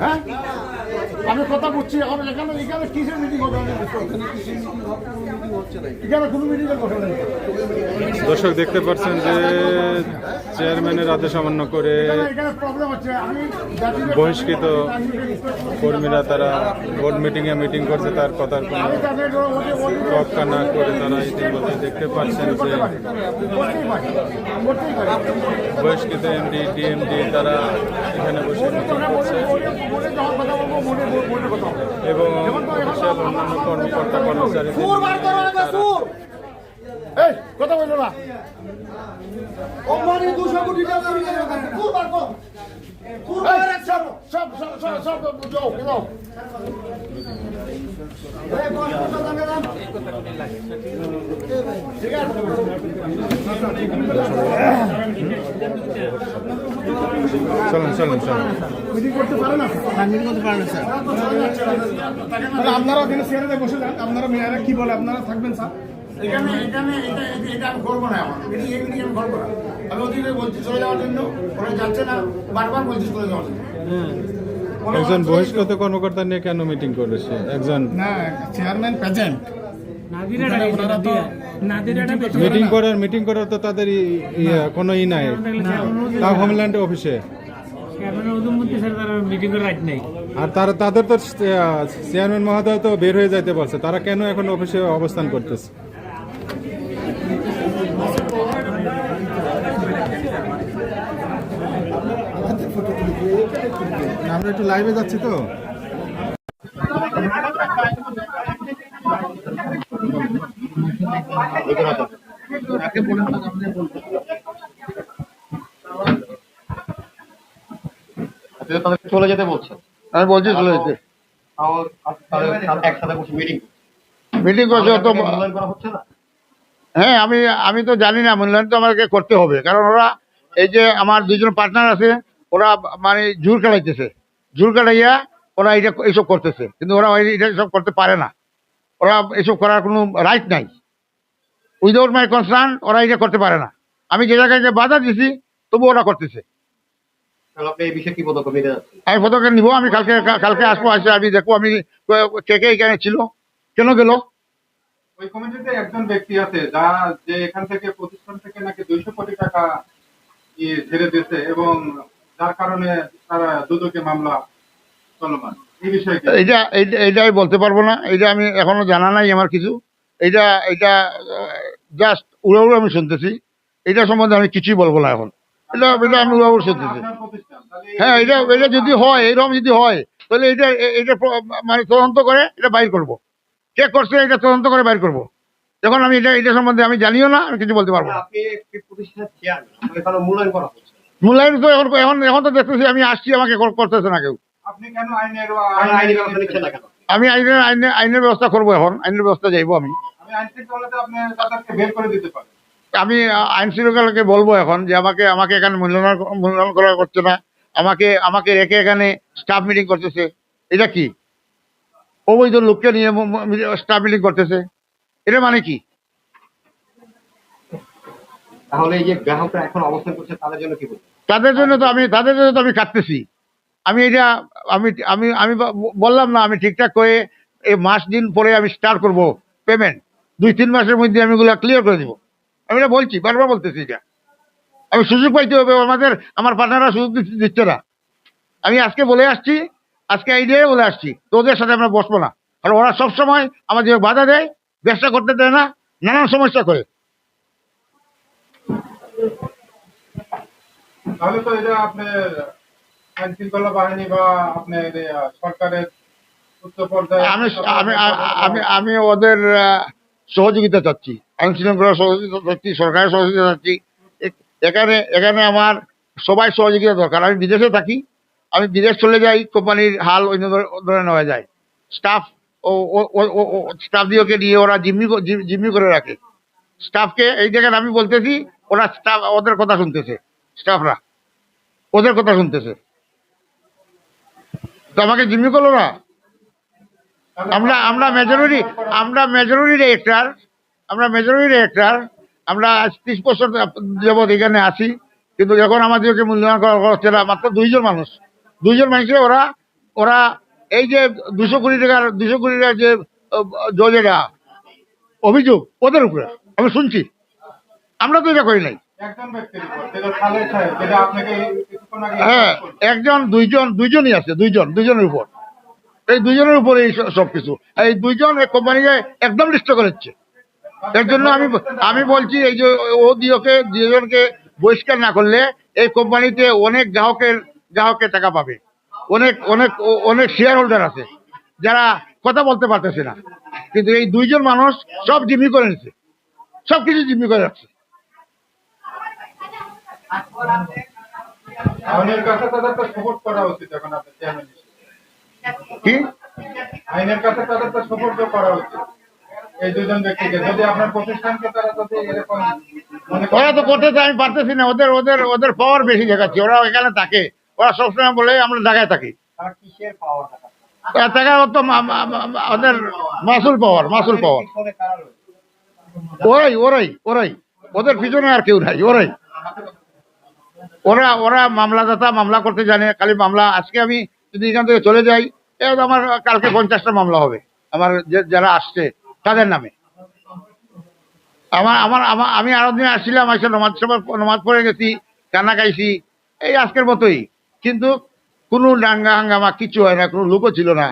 হ্যাঁ আমি কথা বলছি এখন এখানে এখানে কিসের মিটিং হবে। এখানে কোনো মিটিং এর কথা নেই। দর্শক দেখতে পাচ্ছেন যে চেয়ারম্যানের আদেশ অমান্য করে বহিষ্কৃত কর্মীরা তারা বোর্ড মিটিংয়ে মিটিং করছে তার কথার কোনো রক্ষা না করে তারা ইতিমধ্যে দেখতে পাচ্ছেন যে বহিষ্কৃত এমডি ডিএমডি তারা এখানে বসে মিটিং করছে। এবং অন্যান্য কর্মকর্তা কর্মচারীদের সুর বার করো আগে সুর! এই কথা বলল না। কোম্পানি দুশো কোটি টাকা সব সব সব যাও যাও। ঠিক আছে। চলুন চলুন চলুন। মিটিং করতে পারেন না? মিটিং করতে পারেন স্যার। তাহলে আপনারা ওখানে চেয়ারে বসে যান। আপনারা মেয়ারা কি বলে আপনারা থাকবেন স্যার? এখানে এখানে এটা এটা- এটা আমি করব না এখন। মিটিং এই আমি করব না। আমি ওদিকে বলছি চলে যাওয়ার জন্য। ওরা যাচ্ছে না। বারবার বলছি চলে যাওয়ার জন্য। একজন বহিষ্কৃত কর্মকর্তা নিয়ে কেন মিটিং করেছে একজন না চেয়ারম্যান প্রেজেন্ট মিটিং করার মিটিং করার তো তাদের ইয়ে, কোনো ই নাই। তাও হোমল্যান্ড অফিসে আর তারা তাদের তো চেয়ারম্যান মহোদয় তো বের হয়ে যাইতে পারছে তারা কেন এখন অফিসে অবস্থান করতেছে? আমরা একটু লাইভে যাচ্ছি তো। চলে যেতে বলছেন আমি বলছি চলে যেতে। হ্যাঁ আমি আমি তো জানি না, মূল্যায়ন তো আমাকে করতে হবে। কারণ ওরা এই যে আমার দুইজন পার্টনার আছে, ওরা মানে জোর কাটাইতেছে জোর কাটাইয়া ওরা এটা এইসব করতেছে। কিন্তু ওরা এটা সব করতে পারে না। ওরা এসব করার কোনো রাইট নাই। উইদাউট মাই কনসার্ন ওরা এটা করতে পারে না। আমি যে জায়গায় যে বাধা দিছি তবু ওরা করতেছে। এই বিষয়ে কি পদক্ষেপ আমি পদক্ষেপ নিবো আমি কালকে কালকে আসব আসে আমি দেখব আমি কে কে এখানে ছিল? কেন গেল? ওই কমিটিতে একজন ব্যক্তি আছে যা যে এখান থেকে প্রতিষ্ঠান থেকে নাকি দুইশো কোটি টাকা ইয়ে ঝেড়ে দিয়েছে এবং যার কারণে তারা দুদকে মামলা চলমান। এটা এইটা- এইটা আমি বলতে পারব না। এটা আমি এখনও জানা নাই আমার কিছু। এটা এটা জাস্ট উড়ে উড়ে আমি শুনতেছি। এটা সম্বন্ধে আমি কিছুই বলব না এখন। এটা এটা আমি উড়ে উড়ে শুনতেছি। হ্যাঁ এটা এটা যদি হয় এরকম যদি হয় তাহলে এটা এটা মানে তদন্ত করে এটা বাইর করব। কে করছে এটা তদন্ত করে বাইর করব। যখন আমি এটা এটা সম্বন্ধে আমি জানিও না আমি কিছু বলতে পারব না। হচ্ছে। মূল্যায়ন তো এখন এখন এখন তো দেখতেছি আমি আসছি আমাকে করতেছে না কেউ। আপনি কেন আইনের আর আইনি ব্যবস্থা নিচ্ছেন না কেন? আমি আইনের আইনের আইনের ব্যবস্থা করব এখন। আইনের ব্যবস্থা যাইবো আমি। আমি আইন শৃঙ্খলাতে আপনি তাদেরকে বের করে দিতে পারেন। আমি আইন শৃঙ্খলাকে বলব এখন যে আমাকে আমাকে এখানে মূল্যায়ন মূল্যায়ন করা করছে না। আমাকে আমাকে রেখে এখানে স্টাফ মিটিং করতেছে। এটা কি? অবৈধ লোককে নিয়ে স্টাফ মিটিং করতেছে। এটা মানে কি? তাহলে এই যে গ্রাহকরা এখন অবস্থান করছে তাদের জন্য কি তাদের জন্য তো আমি তাদের জন্য তো আমি কাটতেছি আমি এটা, আমি আমি আমি বললাম না, আমি ঠিকঠাক করে এই মাস দিন পরে আমি স্টার্ট করব পেমেন্ট দুই, তিন মাসের মধ্যে আমি এগুলো ক্লিয়ার করে দিব। আমি এটা বলছি, বারবার বলতেছি এটা। আমি সুযোগ পাইতে হবে, আমাদের, আমার পার্টনাররা সুযোগ দিচ্ছে- না। আমি আজকে বলে আসছি, আজকে আইডিয়ায় বলে আসছি তো ওদের সাথে আমরা বসবো না। কারণ ওরা সবসময় আমাদের বাধা দেয়, ব্যবসা করতে দেয় না, নানান সমস্যা করে। তাহলে তো এটা আপনার আইন শৃঙ্খলা বাহিনী বা আপনার সরকারের আমি আমি আমি আমি ওদের সহযোগিতা চাচ্ছি। আইন শৃঙ্খলা সহযোগিতা চাচ্ছি, সরকারের সহযোগিতা চাচ্ছি। এখানে এখানে আমার সবাই সহযোগিতা দরকার। আমি বিদেশে থাকি, আমি বিদেশ চলে যাই, কোম্পানির হাল অন্য ধরে- ধরে নেওয়া যায়। স্টাফ ও স্টাফ দিয়েকে নিয়ে ওরা জিম্মি জিম- জিম্মি করে রাখে। স্টাফকে, এই জায়গায় আমি বলতেছি, ওরা স্টাফ, ওদের কথা শুনতেছে, স্টাফরা। ওদের কথা শুনতেছে। তো আমাকে জিম্মি করল না? আমরা আমরা মেজরিটি আমরা মেজরিটি ডিরেক্টর আমরা মেজরিটি ডিরেক্টর আমরা আজ ত্রিশ বছর যাবৎ এখানে আসি কিন্তু যখন আমাদেরকে মূল্যায়ন করা হচ্ছে না মাত্র দুইজন মানুষ। দুইজন মানুষে ওরা ওরা এই যে দুশো কোটি টাকার দুশো কোটি টাকার যে জজেরা অভিযোগ ওদের উপরে। আমি শুনছি। আমরা তো এটা করি নাই। হ্যাঁ একজন দুইজন দুইজনই আছে দুইজন দুইজনের উপর। এই দুইজনের উপরে এই সব কিছু এই দুইজন এই কোম্পানিকে একদম লিস্ট করেছে এর জন্য আমি আমি বলছি এই যে ও দিওকে দুজনকে বহিষ্কার না করলে এই কোম্পানিতে অনেক গ্রাহকের গ্রাহকের টাকা পাবে। অনেক অনেক অনেক শেয়ার হোল্ডার আছে যারা কথা বলতে পারতেছে না। কিন্তু এই দুইজন মানুষ সব জিম্মি করে নিচ্ছে সব কিছু জিম্মি করে রাখছে আইনের কাছে তাদের তো সাপোর্ট করা উচিত এখন আপনার চেয়ারম্যান কি? আইনের কাছে তাদের তো সাপোর্ট করা উচিত। এই দুজন ব্যক্তিকে যদি আপনার প্রতিষ্ঠানকে তারা যদি এরকম ওরা তো করতে আমি পারতেছি না। ওদের ওদের ওদের পাওয়ার বেশি দেখাচ্ছে। ওরা এখানে থাকে। ওরা সবসময় বলে আমরা থাকি। টাকা তো ওদের মাসুল পাওয়ার মাসুল পাওয়ার ওরাই ওরাই ওরাই। ওদের পিছনে আর কেউ নাই ওরাই। ওরা ওরা মামলাদাতা, মামলা করতে জানে খালি মামলা। আজকে আমি যদি এখান থেকে চলে যাই, এ আমার কালকে পঞ্চাশটা মামলা হবে, আমার যারা আসছে, তাদের নামে। আমার আমার আমার, আমি আরও দিন আসছিলাম এসে নমাজ সবার নমাজ পড়ে গেছি, কান্না খাইছি, এই আজকের মতোই। কিন্তু কোনো ডাঙ্গা হাঙ্গামা কিছু হয় না, কোনো লোকও ছিল না,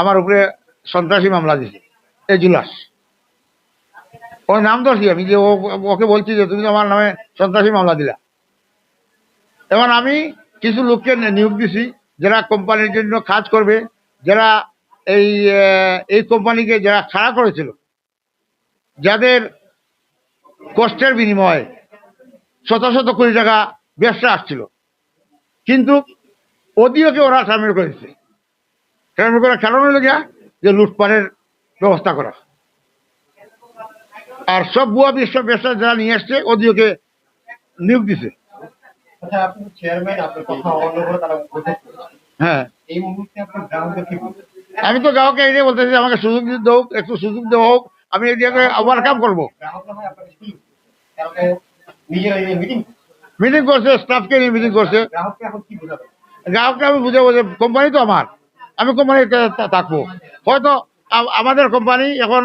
আমার উপরে সন্ত্রাসী মামলা দিছে, এই জুলাস। ওর নাম ধরছি আমি যে ওকে বলছি যে, তুমি আমার নামে সন্ত্রাসী মামলা দিলা। এবং আমি কিছু লোককে নিয়োগ দিছি, যারা কোম্পানির জন্য কাজ করবে, যারা এই এই কোম্পানিকে যারা খাড়া করেছিল, যাদের কষ্টের বিনিময়ে শত শত কোটি টাকা ব্যবসা আসছিল। কিন্তু ওদিওকে ওরা সামিল করেছে। সামিল করার কারণ হলো গিয়া যে লুটপাটের ব্যবস্থা করা। আর সব বুয়া বিশ্ব ব্যবসা যারা নিয়ে আসছে ওদিওকে নিয়োগ দিছে। হ্যাঁ। এই কি বলবেন আমি তো গ্রাহককে এটাই বলতেছি আমাকে সুযোগ দিতে হোক একটু সুযোগ দেওয়া হোক আমি এটাকে ওভারকাম করব। হয় মিটিং করছে। স্টাফকে নিয়ে মিটিং করছে। গ্রাহককে আমি বুঝাবো যে কোম্পানি তো আমার। আমি কোম্পানিতে থাকব। হয়তো আমাদের কোম্পানি এখন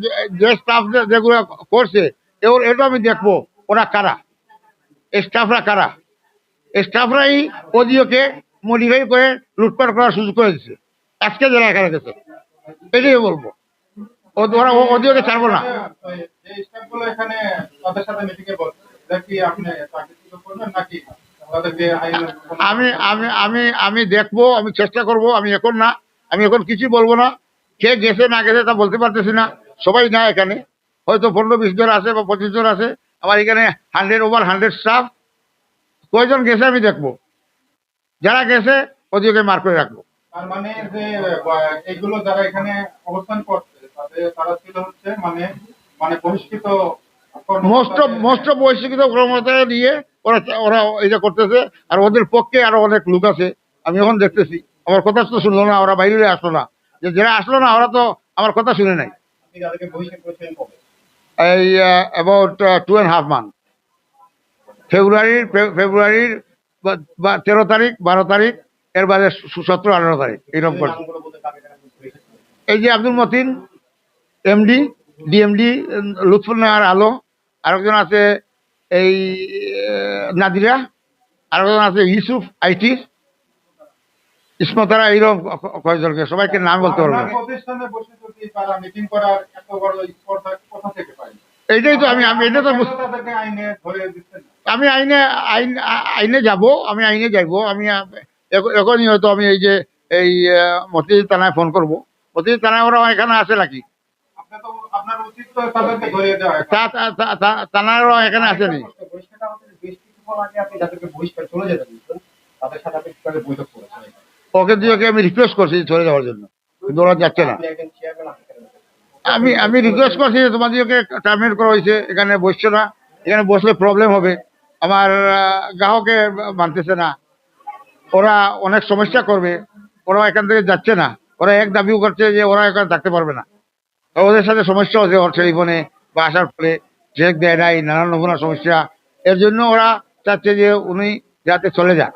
যে- যে স্টাফ যেগুলো করছে এগুলো এটা আমি দেখব ওরা কারা। স্টাফরা কারা? স্টাফরাই ওদিওকে মডিফাই করে লুটপাট করার সুযোগ করে দিচ্ছে আজকে যারা এখানে গেছে। এটাই বলব। ও- ওরা ওদিওকে ছাড়বো না। আমি আমি আমি আমি দেখব আমি চেষ্টা করব আমি এখন না আমি এখন কিছু বলব না। কে গেছে না গেছে তা বলতে পারতেছি না। সবাই না এখানে। হয়তো পনেরো বিশ জন আছে বা পঁচিশ জন আছে। আমার এখানে হান্ড্রেড ওভার হান্ড্রেড স্টাফ কয়জন গেছে আমি দেখব। যারা গেছে ওদিকে মার করে রাখব। তার মানে যে আহ, যারা এখানে অবস্থান করছে তারা ছিল হচ্ছে মানে মানে বহিষ্কৃত মোস্ট কর্মকর্তাদের- মোস্ট বৈশিষ্ট্য কর্মকর্তা দিয়ে ওরা ওরা এটা করতেছে আর ওদের পক্ষে আরও অনেক লোক আছে। আমি এখন দেখতেছি আমার কথা তো শুনলো না ওরা বাইরে আসলো না। যে যারা আসলো না ওরা তো আমার কথা শুনে নাই। এই about two and half month ফেব্রুয়ারির ফেব্রুয়ারির তেরো তারিখ, বারো তারিখ, এর বাদে সতেরো, আঠারো তারিখ এরকম করে নামগুলো বলতে কাকে কাকে বহিষ্কার করেছেন? এই যে আব্দুল মতিন, এমডি, ডিএমডি লুৎফুন্নাহার আলো আরেকজন আছে এই নাদিরা, আরেকজন আছে ইউসুফ আইটি ইসমতারা এইরকম কয়েকজনকে সবাইকে নাম বলতে পারব এইটাই তো আমি আমি এটা তো। আমি আইনে আইন আইনে যাব আমি আইনে যাইব আমি এখনই হয়তো আমি এই যে এই মতিঝিল থানায় ফোন করব। মতিঝিল থানায় ওরা এখানে আছে নাকি? তা- থানারও এখানে আসেনি তাদের সাথে বৈঠক করেছেন? ওকে দিয়ে ওকে আমি রিকোয়েস্ট করছি চলে যাওয়ার জন্য? কিন্তু ওরা যাচ্ছে না? আমি আমি রিকোয়েস্ট করছি যে তোমাদেরকে টার্মিনেট করা হয়েছে, এখানে বসছে না, এখানে বসলে প্রবলেম হবে। আমার গ্রাহকে মানতেছে না। ওরা অনেক সমস্যা করবে, ওরা এখান থেকে যাচ্ছে না। ওরা এক দাবিও করছে যে ওরা এখানে থাকতে পারবে না। ওদের সাথে সমস্যা হচ্ছে ওর টেলিফোনে বা আসার ফলে চেক দেয় নাই, নানান নমুনা সমস্যা। এর জন্য ওরা চাচ্ছে যে উনি যাতে চলে যান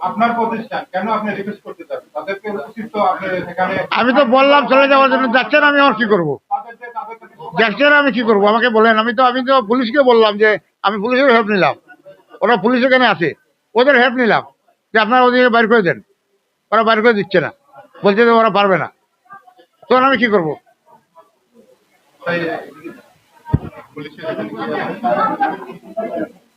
আপনার প্রতিষ্ঠান কেন আপনি রিকোয়েস্ট করতে তাদেরকে উচিত আপনি সেখানে আমি তো বললাম চলে যাওয়ার জন্য যাচ্ছেন আমি আর কি করব? যাচ্ছেন আমি কি করব? আমাকে বলেন আমি তো আমি তো পুলিশকে বললাম যে আমি পুলিশের হেল্প নিলাম। ওরা পুলিশ এখানে আছে। ওদের হেল্প নিলাম যে আপনারা ওদিকে বাইর করে দেন। ওরা বাইর করে দিচ্ছে না। বলছে যে ওরা পারবে না। তখন আমি কি করব? পুলিশের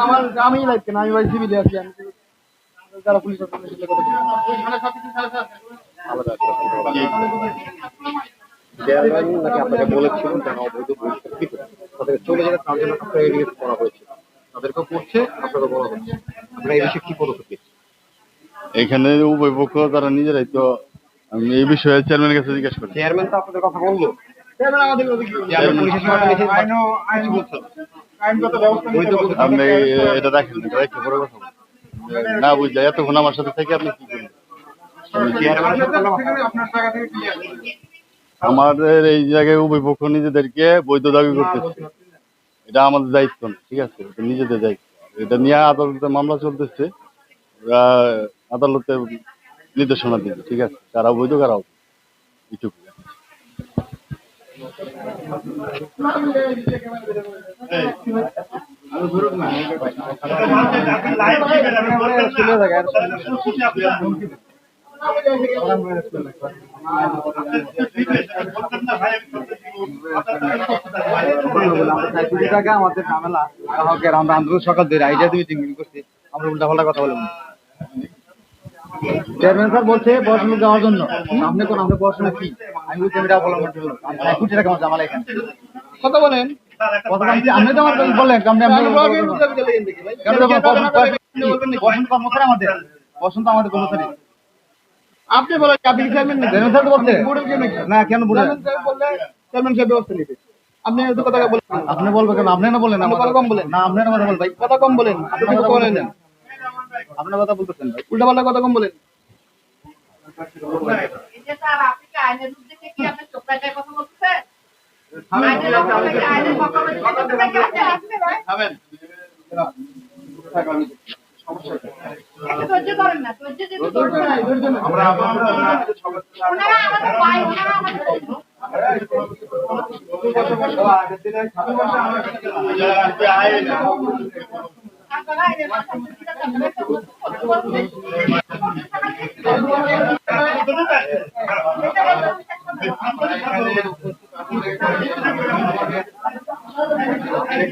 আমরা আমি লাইভ কেন আমি ভাই আছি আমি যারা পুলিশ চেয়ারম্যান নাকি আপনাকে বলেছিলেন যারা অবৈধ তাদেরকে চলে যেতে তার জন্য আপনাকে এড়িয়ে করা হয়েছে। তাদেরকেও করছে আপনাকে বলা হচ্ছে। আপনারা এই বিষয়ে কি পদক্ষেপ এখানে উভয় পক্ষ তারা নিজেরাই তো আমি এই বিষয়ে চেয়ারম্যানের কাছে জিজ্ঞেস করি। চেয়ারম্যান তো আপনাদের কথা বলল। আপনি এটা রাখেন এটা পরে কথা না বুঝলে এতক্ষণ আমার সাথে থেকে আপনি কি করবেন আপনার থেকে আমাদের এই জায়গায় উভয় নিজেদেরকে বৈধ দাবি করতেছে এটা আমাদের দায়িত্ব না, ঠিক আছে? এটা নিজেদের দায়িত্ব। এটা নিয়ে আদালতে মামলা চলতেছে। আদালতে নির্দেশনা দিবে, ঠিক আছে? কারা বৈধ কারা অবৈধ। আমাদের ঝামেলা গ্রাহকের আমরা আন্দোলন সকাল দিয়ে আইডিয়া দিয়ে মিটিং করছি আমরা উল্টা পাল্টা কথা চেয়ারম্যান স্যার বলছে পড়াশোনা দেওয়ার জন্য। আপনি কোন আমরা পড়াশোনা কি? আমি বলছি আমি এটা বললাম। এক কোটি টাকা আমার এখানে? কথা বলেন। আপনি তো আমার বললেন আপনি কর্মচারী আমাদের। বসন্ত আমাদের কর্মচারী। আপনি বলেন আপনি চেয়ারম্যান না কেন বলে চেয়ারম্যান সাহেব ব্যবস্থা নিতে। আপনি এত কথা বলেন। আপনি বলবেন কেন? আপনি না আপনি কথা কম বলেন। না আপনি না কথা বল ভাই কথা কম বলেন। আপনি কথা বলেন। বলেন আপনার কথা বলতেছেন ভাই। উল্টা পাল্টা কথা কম বলেন। বলতে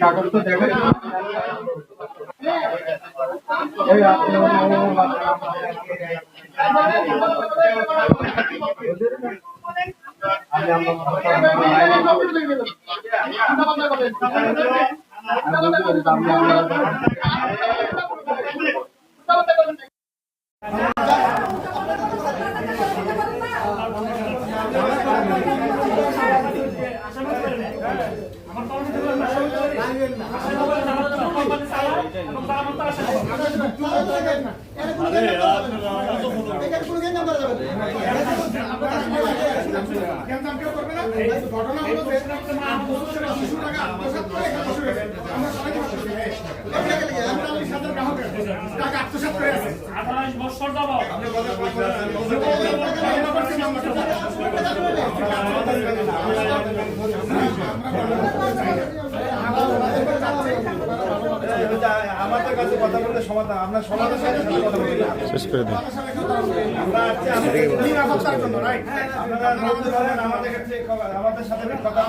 কাগজ তো দেখেন ঘটনা হলো যে শিশু টাকা আত্মসাৎ করে এখানে বসে রয়েছে আমরা সবাই বসে রয়েছি আমরা ওই সাথে গ্রাহকের টাকা আত্মসাৎ করে আছে আঠাশ বছর যাব আমাদের কাছে কথা বলতে সমাধান আমরা সমাধানের সাথে সাথে কথা শেষ করে দিন। আপনারা আমাদের আমাদের কাছে আমাদের সাথে কথা